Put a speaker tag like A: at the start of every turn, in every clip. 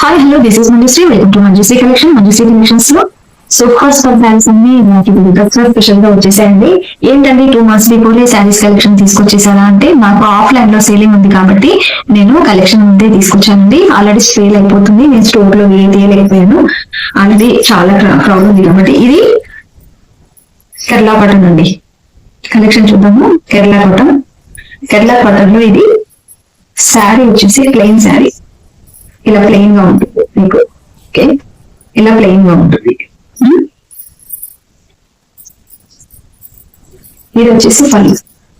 A: Hi hello this is Manjushree welcome to Manjushree collection Manjushree కలెక్షన్స్లో super star saris అన్ని నాకు ఇప్పుడు దసరా స్పెషల్గా వచ్చేసాయండి. ఏంటండి two months before saris collection తీసుకొచ్చేసారా అంటే నాకు ఆఫ్లైన్లో సేలింగ్ ఉంది కాబట్టి నేను కలెక్షన్ ముందే తీసుకొచ్చానండి. ఆల్రెడీ సేల్ అయిపోతుంది. నేను స్టోర్లో ఏ తీయలేకపోయాను. ఆల్రెడీ చాలా క్రౌడ్ ఉంది కాబట్టి ఇది కేరళ కాటన్ అండి. కలెక్షన్ చూద్దాము. కేరళ కాటన్ కేరళ కాటన్లో ఇది శారీ వచ్చేసి ప్లెయిన్ శారీ ఇలా ప్లెయిన్గా ఉంటుంది మీకు. ఓకే ఇలా ప్లెయిన్గా ఉంటుంది hmm? ఇది వచ్చేసి పళ్ళు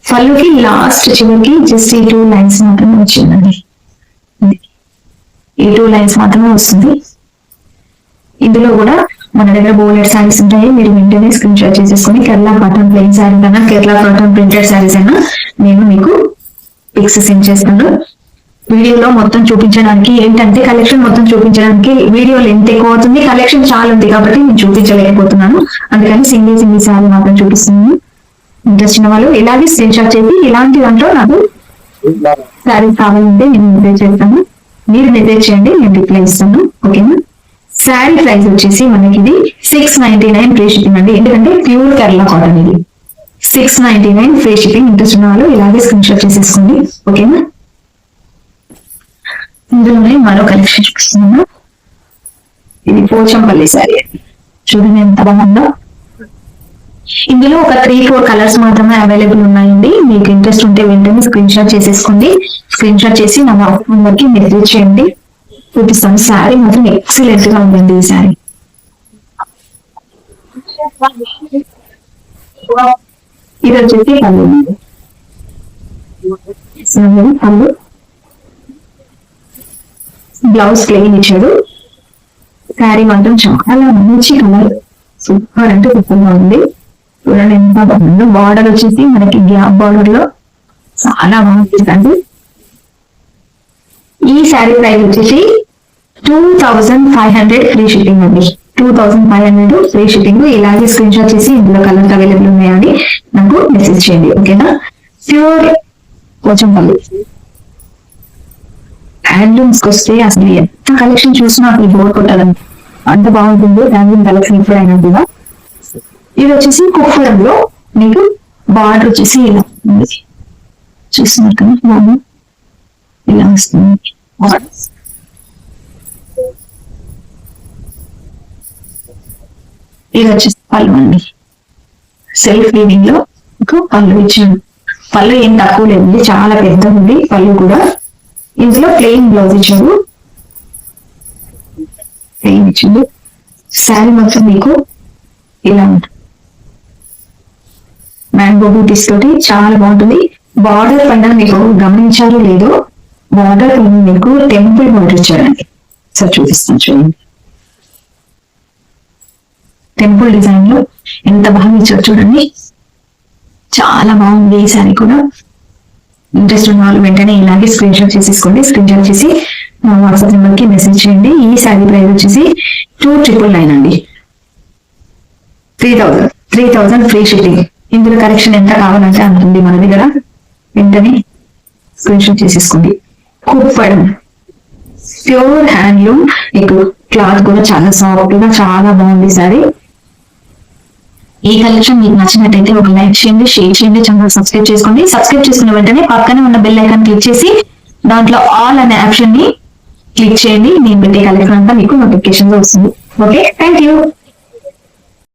A: పళ్ళుకి లాస్ట్ చివరికి జస్ట్ ఈ టూ లైన్స్ మాత్రమే వచ్చిందండి. ఈ టూ లైన్స్ మాత్రమే వస్తుంది. ఇందులో కూడా మన దగ్గర బోలెడ్ శారీస్ ఉంటాయి. మీరు వెంటనే స్క్రీన్ షాట్ చేసేసుకుని కేరళ కాటన్ ప్లెయిన్ శారీ కన్నా కేరళ కాటన్ ప్రింటెడ్ శారీస్ అయినా నేను మీకు పిక్స్ సెండ్ చేస్తాను. వీడియోలో మొత్తం చూపించడానికి ఏంటంటే కలెక్షన్ మొత్తం చూపించడానికి వీడియో లెంత్ ఎక్కువ అవుతుంది. కలెక్షన్ చాలా ఉంది కాబట్టి నేను చూపించలేకపోతున్నాను. అందుకని సింగిల్ సింగిల్ శారీ మాత్రం చూపిస్తున్నాను. ఇంట్రెస్ట్ ఉన్న వాళ్ళు ఇలాగే స్క్రీన్ షాట్ చేసి ఇలాంటి దాంట్లో నాకు శారీ కావాలంటే నేను మెసేజ్ చేస్తాను. మీరు మెసేజ్ చేయండి నేను రిప్లై ఇస్తాను. ఓకేనా శారీ ప్రైస్ వచ్చేసి మనకి ఇది six ninety nine free shipping అండి. ఎందుకంటే ప్యూర్ కేరళ కాటన్ ఇది. Six ninety nine free shipping interest ఉన్న వాళ్ళు ఇలాగే స్క్రీన్ షాట్ చేసేసుకోండి. ఓకేనా ఇందులోనే మరో కలెక్షన్ చూపిస్తున్నాను. ఇది పోచంపల్లి శారీ చూడండి ఎంత బాగుందో. ఇందులో ఒక త్రీ ఫోర్ కలర్స్ మాత్రమే అవైలబుల్ ఉన్నాయండి. మీకు ఇంట్రెస్ట్ ఉంటే వెంటనే స్క్రీన్ షాట్ చేసేసుకోండి. స్క్రీన్ షాట్ చేసి నా వాట్సాప్ నెంబర్కి మెసేజ్ చేయండి. చూపిస్తాను. శారీ మాత్రం ఎక్సలెంట్గా ఉందండి ఈ శారీ ఇది వచ్చేసి పళ్ళు. సరే, పళ్ళు. బ్లౌజ్ ప్లెయిన్ ఇచ్చాడు శారీ మాత్రం చాలా మంచి కలర్. సూపర్ అంటే సూపర్గా ఉంది. చూడండి ఎంత బాగుంది బార్డర్ వచ్చేసి మనకి గ్యాప్ బార్డర్లో చాలా బాగుంటుందండి ఈ శారీ ప్రైస్ వచ్చేసి two thousand five hundred free shipping అండి. Two thousand five hundred free shipping ఇలాగే స్క్రీన్ షాట్ చేసి ఇందులో కలర్స్ అవైలబుల్ ఉన్నాయని నాకు మెసేజ్ చేయండి ఓకేనా ప్యూర్ కొంచెం పళ్ళు హ్యాండ్లూమ్స్ వస్తే అసలు ఎంత కలెక్షన్ చూసినా అసలు బోర్ కొట్టాలని అంత బాగుంటుంది హ్యాండ్లూమ్ కలెక్షన్ ఇప్పుడు అయినట్టుగా. ఇది వచ్చేసి కుప్పడంలో మీకు బార్డర్ వచ్చేసి ఇలా ఉంది. చూస్తున్నారు కదా బాబు ఇలా వస్తుంది. ఇది వచ్చేసి పళ్ళు అండి. సెల్ఫ్ లీవింగ్లో మీకు పళ్ళు ఇచ్చాను. పళ్ళు ఏం తక్కువ లేదు చాలా పెద్ద ఉంది పళ్ళు కూడా ఇందులో ప్లెయిన్ బ్లౌజ్ ఇచ్చారు. ప్లెయిన్ ఇచ్చింది శారీ మొత్తం మీకు ఇలా ఉంటుంది. మ్యాంగో బూటీస్ తోటి చాలా బాగుంటుంది. బార్డర్ పైన మీకు గమనించారో లేదో బార్డర్ పైన మీకు టెంపుల్ బార్డర్ ఇచ్చారండి. సార్ చూపిస్తాను చూడండి. టెంపుల్ డిజైన్లో ఎంత బాగా ఇచ్చారు చూడండి. చాలా బాగుంది ఈ శారీ కూడా. ఇంట్రెస్ట్ ఉన్న వాళ్ళు వెంటనే ఇలాగే స్క్రీన్ షాట్ చేసేసుకోండి. స్క్రీన్ షాట్ చేసి మా వాట్సాప్ నెంబర్కి మెసేజ్ చేయండి. ఈ శారీ ప్రైస్ వచ్చేసి టూ ట్రిపుల్ నైన్ అండి. Three thousand three thousand free shipping ఇందులో కరెక్షన్ ఎంత కావాలంటే అంత ఉంది మన దగ్గర. వెంటనే స్క్రీన్ షాట్ చేసేసుకోండి. కుప్పడం. ప్యూర్ హ్యాండ్లూమ్ మీకు క్లాత్ కూడా చాలా సాఫ్ట్గా చాలా బాగుంది సారీ ఈ కలెక్షన్ మీకు నచ్చినట్టయితే ఒక లైక్ చేయండి షేర్ చేయండి ఛానల్ సబ్స్క్రైబ్ చేసుకోండి. సబ్స్క్రైబ్ చేసుకున్న వెంటనే పక్కనే ఉన్న బెల్ ఐకాన్ క్లిక్ చేసి దాంట్లో ఆల్ అనే ఆప్షన్ని క్లిక్ చేయండి. నేను పెట్టే కలెక్షన్ అంతా మీకు నోటిఫికేషన్ వస్తుంది. Okay thank you